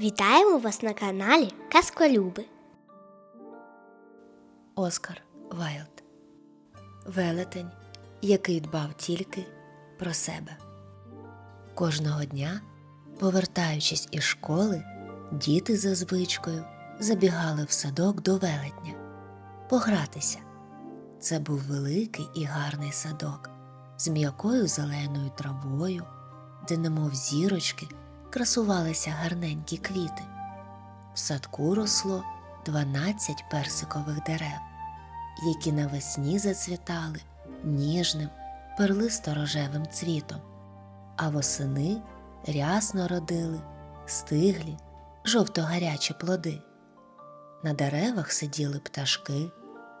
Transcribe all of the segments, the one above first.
Вітаємо вас на каналі Казколюби. Оскар Вайлд Велетень, який дбав тільки про себе. Кожного дня, повертаючись із школи, діти за звичкою забігали в садок до велетня погратися. Це був великий і гарний садок з м'якою зеленою травою, де, немов зірочки, красувалися гарненькі квіти. В садку росло 12 персикових дерев, які навесні зацвітали ніжним перлисто-рожевим цвітом, а восени рясно родили стиглі жовто-гарячі плоди. На деревах сиділи пташки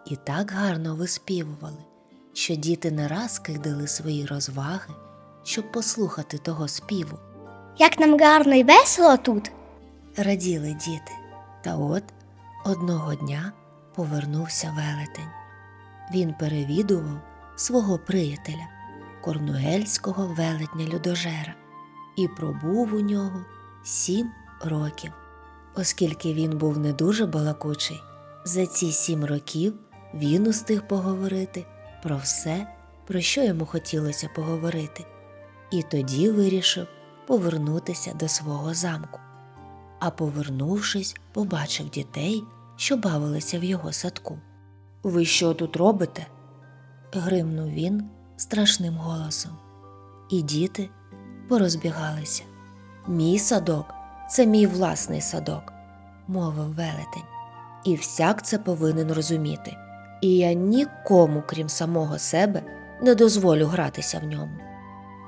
і так гарно виспівували, що діти не раз кидали свої розваги, щоб послухати того співу. Як нам гарно і весело тут. Раділи діти. Та от одного дня повернувся велетень. Він перевідував свого приятеля, корнуельського велетня людожера, і пробув у нього сім років. Оскільки він був не дуже балакучий, за ці сім років він устиг поговорити про все, про що йому хотілося поговорити, і тоді вирішив повернутися до свого замку а повернувшись, побачив дітей, що бавилися в його садку. Ви що тут робите? гримнув він страшним голосом. І діти порозбігалися. Мій садок це мій власний садок, мовив велетень. І всяк це повинен розуміти. І я нікому, крім самого себе, не дозволю гратися в ньому.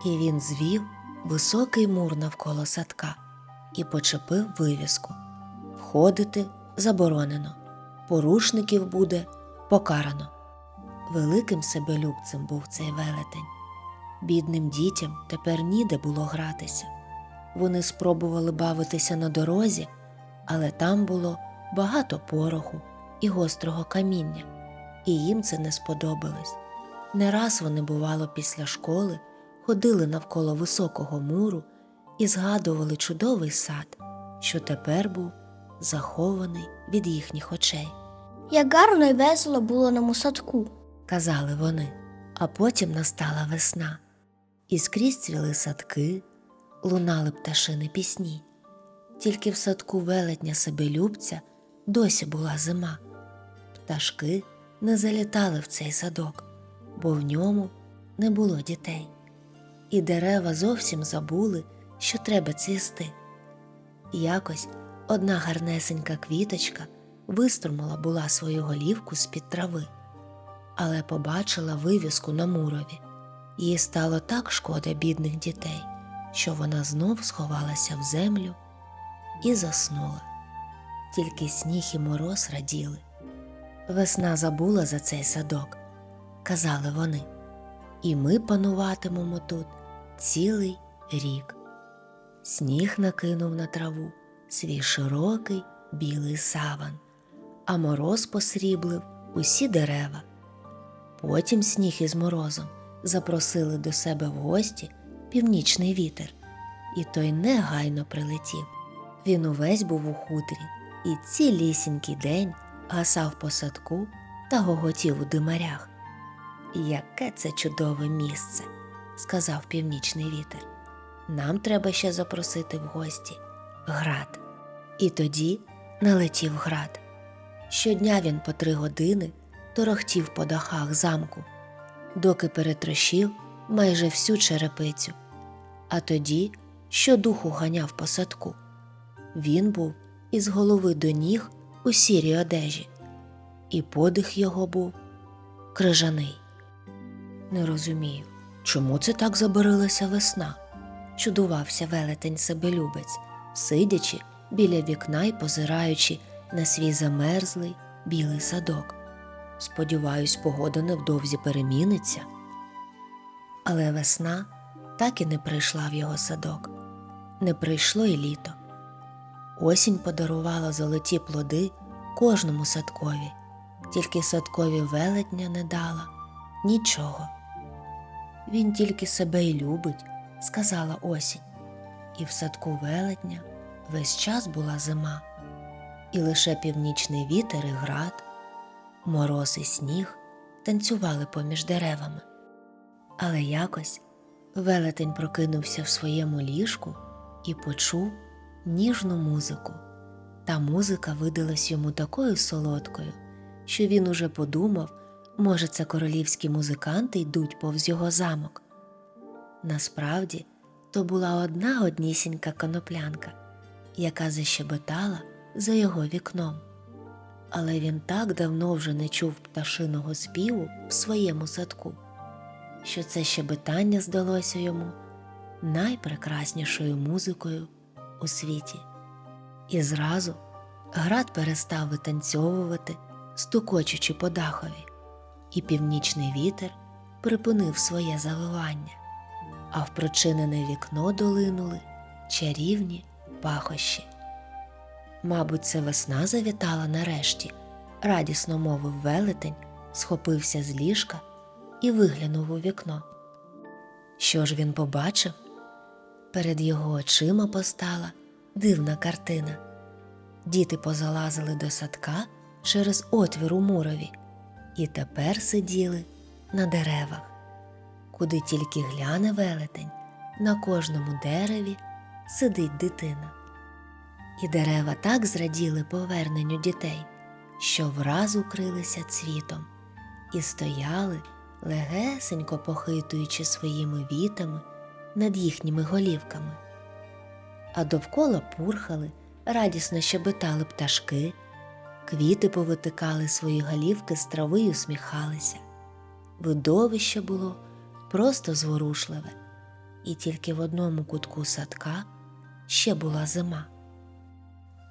І він звів високий мур навколо садка і почепив вивіску Входити заборонено, порушників буде покарано. Великим себелюбцем був цей велетень. Бідним дітям тепер ніде було гратися. Вони спробували бавитися на дорозі, але там було багато пороху і гострого каміння, і їм це не сподобалось. Не раз вони, бувало, після школи ходили навколо високого муру і згадували чудовий сад, що тепер був захований від їхніх очей, Як гарно і весело було нам у садку. казали вони. А потім настала весна, і скрізь цвіли садки, лунали пташини пісні. Тільки в садку велетня себелюбця досі була зима. Пташки не залітали в цей садок, бо в ньому не було дітей, і дерева зовсім забули, що треба цвісти. Якось одна гарнесенька квіточка виструмила була свою голівку з-під трави, але побачила вивіску на мурові. Їй стало так шкода бідних дітей, що вона знов сховалася в землю і заснула. Тільки сніг і мороз раділи. Весна забула за цей садок, казали вони, і ми пануватимемо тут цілий рік. Сніг накинув на траву свій широкий білий саван, а мороз посріблив усі дерева. Потім сніг із морозом запросили до себе в гості північний вітер, і той негайно прилетів. Він увесь був у хутрі і цілісінький день гасав по садку та гоготів у димарях. Яке це чудове місце, сказав північний вітер. Нам треба ще запросити в гості град. І тоді налетів град. Щодня він по три години торохтів по дахах замку, доки перетрощив майже всю черепицю, а тоді щодуху ганяв по садку. Він був із голови до ніг у сірій одежі, і подих його був крижаний. Не розумію, чому це так забарилася весна? чудувався велетень себелюбець, сидячи біля вікна й позираючи на свій замерзлий білий садок. Сподіваюсь, погода невдовзі переміниться. Але весна так і не прийшла в його садок, не прийшло й літо. Осінь подарувала золоті плоди кожному садкові, тільки садкові велетня не дала нічого. Він тільки себе й любить сказала осінь, і в садку велетня весь час була зима, і лише північний вітер і град, мороз і сніг танцювали поміж деревами. Але якось велетень прокинувся в своєму ліжку і почув ніжну музику. Та музика видалась йому такою солодкою, що він уже подумав, може, це королівські музиканти йдуть повз його замок. Насправді, то була одна однісінька коноплянка, яка защебетала за його вікном. Але він так давно вже не чув пташиного співу в своєму садку, що це щебетання здалося йому найпрекраснішою музикою у світі. І зразу град перестав витанцьовувати, стукочучи по дахові, і північний вітер припинив своє завивання, а в прочинене вікно долинули чарівні пахощі. Мабуть, це весна завітала нарешті, радісно мовив велетень, схопився з ліжка і виглянув у вікно. Що ж він побачив? Перед його очима постала дивна картина. Діти позалазили до садка через отвір у мурові і тепер сиділи на деревах. Куди тільки гляне велетень, на кожному дереві сидить дитина. І дерева так зраділи поверненню дітей, що враз укрилися цвітом і стояли, легесенько похитуючи своїми вітами над їхніми голівками. А довкола пурхали, радісно щебетали пташки, квіти повитикали свої голівки з трави й усміхалися. Видовище було просто зворушливе, і тільки в одному кутку садка ще була зима.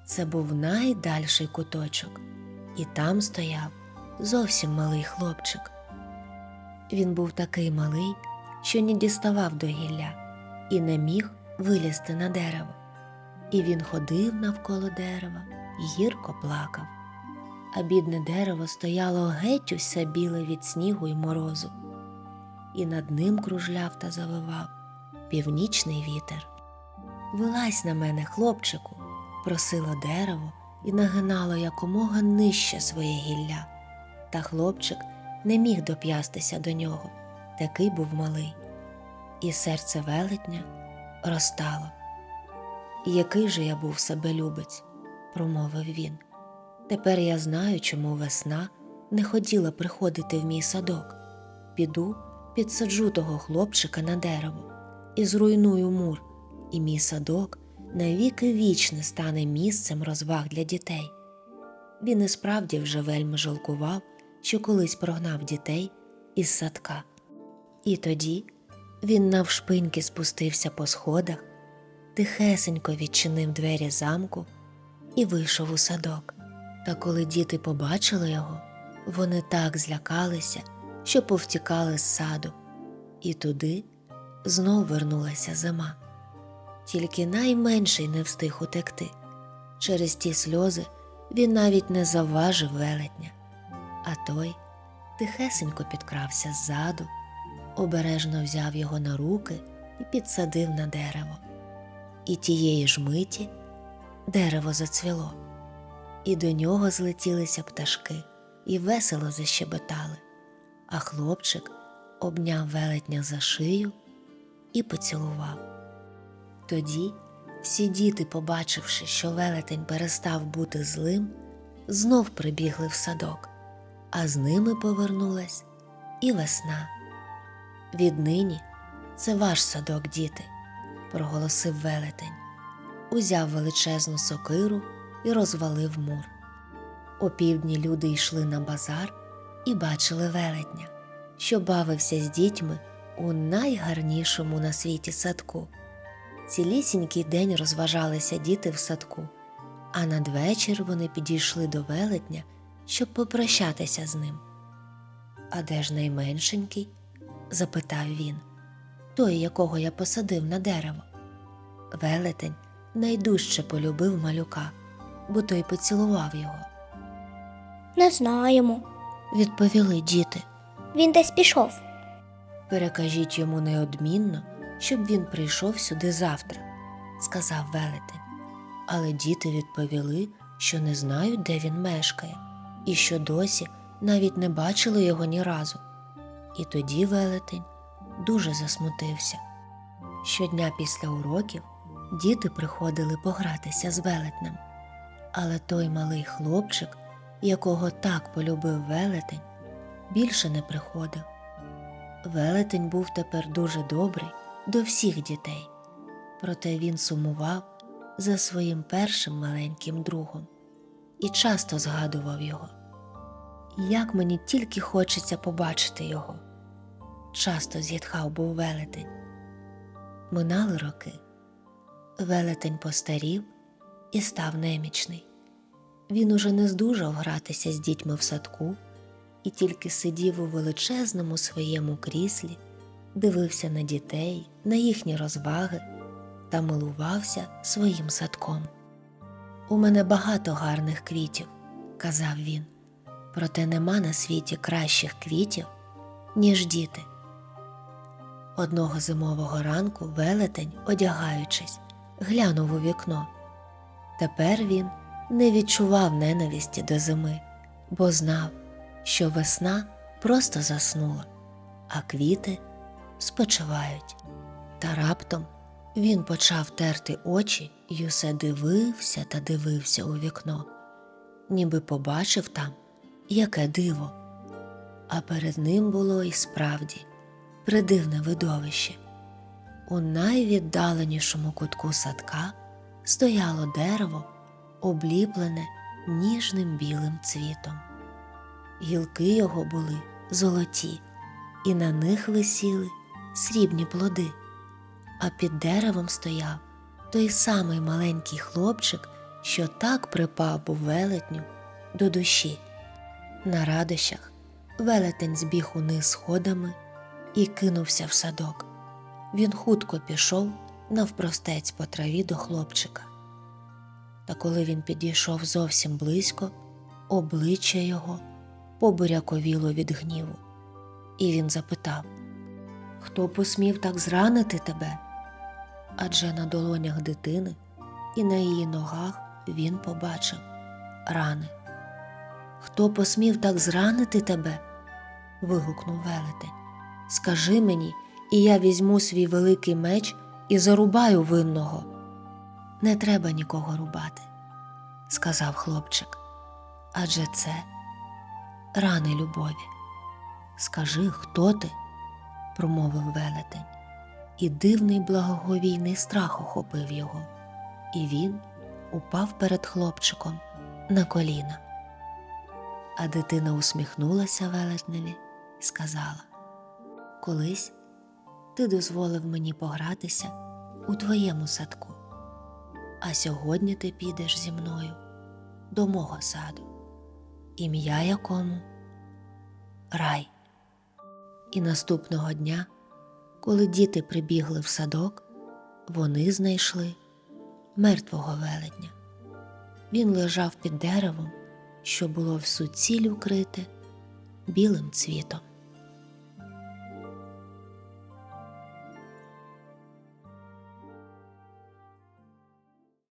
Це був найдальший куточок, і там стояв зовсім малий хлопчик. Він був такий малий, що не діставав до гілля і не міг вилізти на дерево. І він ходив навколо дерева і гірко плакав. А бідне дерево стояло геть усе біле від снігу й морозу, і над ним кружляв та завивав північний вітер. Вилазь на мене, хлопчику, просило дерево і нагинало якомога нижче своє гілля. Та хлопчик не міг доп'ястися до нього, такий був малий. І серце велетня розтало. Який же я був себелюбець, промовив він. Тепер я знаю, чому весна не хотіла приходити в мій садок. Піду, підсаджу того хлопчика на дерево і зруйную мур, і мій садок навіки вічне стане місцем розваг для дітей. Він і справді вже вельми жалкував, що колись прогнав дітей із садка. І тоді він навшпиньки спустився по сходах, тихесенько відчинив двері замку і вийшов у садок. Та коли діти побачили його, вони так злякалися, що повтікали з саду, і туди знов вернулася зима. Тільки найменший не встиг утекти. Через ті сльози він навіть не завважив велетня, а той тихесенько підкрався ззаду, обережно взяв його на руки і підсадив на дерево. І тієї ж миті дерево зацвіло, і до нього злетілися пташки і весело защебетали, а хлопчик обняв велетня за шию і поцілував. Тоді всі діти, побачивши, що велетень перестав бути злим, знов прибігли в садок, а з ними повернулась і весна. Віднині це ваш садок, діти, проголосив велетень, узяв величезну сокиру і розвалив мур. Опівдні люди йшли на базар і бачили велетня, що бавився з дітьми у найгарнішому на світі садку. Цілісінький день розважалися діти в садку, а надвечір вони підійшли до велетня, щоб попрощатися з ним. А де ж найменшенький? запитав він, той, якого я посадив на дерево. Велетень найдужче полюбив малюка, бо той поцілував його. Не знаємо. Відповіли діти. Він десь пішов. Перекажіть йому неодмінно, щоб він прийшов сюди завтра, сказав велетень. Але діти відповіли, що не знають, де він мешкає, і що досі навіть не бачили його ні разу. І тоді велетень дуже засмутився. Щодня після уроків діти приходили погратися з велетнем, але той малий хлопчик, якого так полюбив велетень, більше не приходив. Велетень був тепер дуже добрий до всіх дітей, проте він сумував за своїм першим маленьким другом і часто згадував його. Як мені тільки хочеться побачити його. Часто зітхав був велетень. Минали роки. Велетень постарів і став немічний. Він уже не здужав гратися з дітьми в садку і тільки сидів у величезному своєму кріслі, дивився на дітей, на їхні розваги та милувався своїм садком. У мене багато гарних квітів, казав він, проте нема на світі кращих квітів, ніж діти. Одного зимового ранку велетень, одягаючись, глянув у вікно. Тепер він не відчував ненависті до зими, бо знав, що весна просто заснула, а квіти спочивають. Та раптом він почав терти очі і усе дивився та дивився у вікно, ніби побачив там, яке диво. А перед ним було і справді придивне видовище. У найвіддаленішому кутку садка стояло дерево, обліплене ніжним білим цвітом. Гілки його були золоті, і на них висіли срібні плоди, а під деревом стояв той самий маленький хлопчик, що так припав був велетню до душі. На радощах велетень збіг униз сходами і кинувся в садок. Він хутко пішов навпростець по траві до хлопчика. Та коли він підійшов зовсім близько, обличчя його побуряковіло від гніву, і він запитав Хто посмів так зранити тебе? Адже на долонях дитини і на її ногах він побачив рани. Хто посмів так зранити тебе? вигукнув велетень. Скажи мені, і я візьму свій великий меч і зарубаю винного. Не треба нікого рубати, сказав хлопчик. Адже це рани любові. Скажи, хто ти? промовив велетень, і дивний благоговійний страх охопив його, і він упав перед хлопчиком на коліна. А дитина усміхнулася велетневі і сказала Колись ти дозволив мені погратися у твоєму садку, а сьогодні ти підеш зі мною до мого саду, ім'я якому рай. І наступного дня, коли діти прибігли в садок, вони знайшли мертвого велетня. Він лежав під деревом, що було в суціль укрите білим цвітом.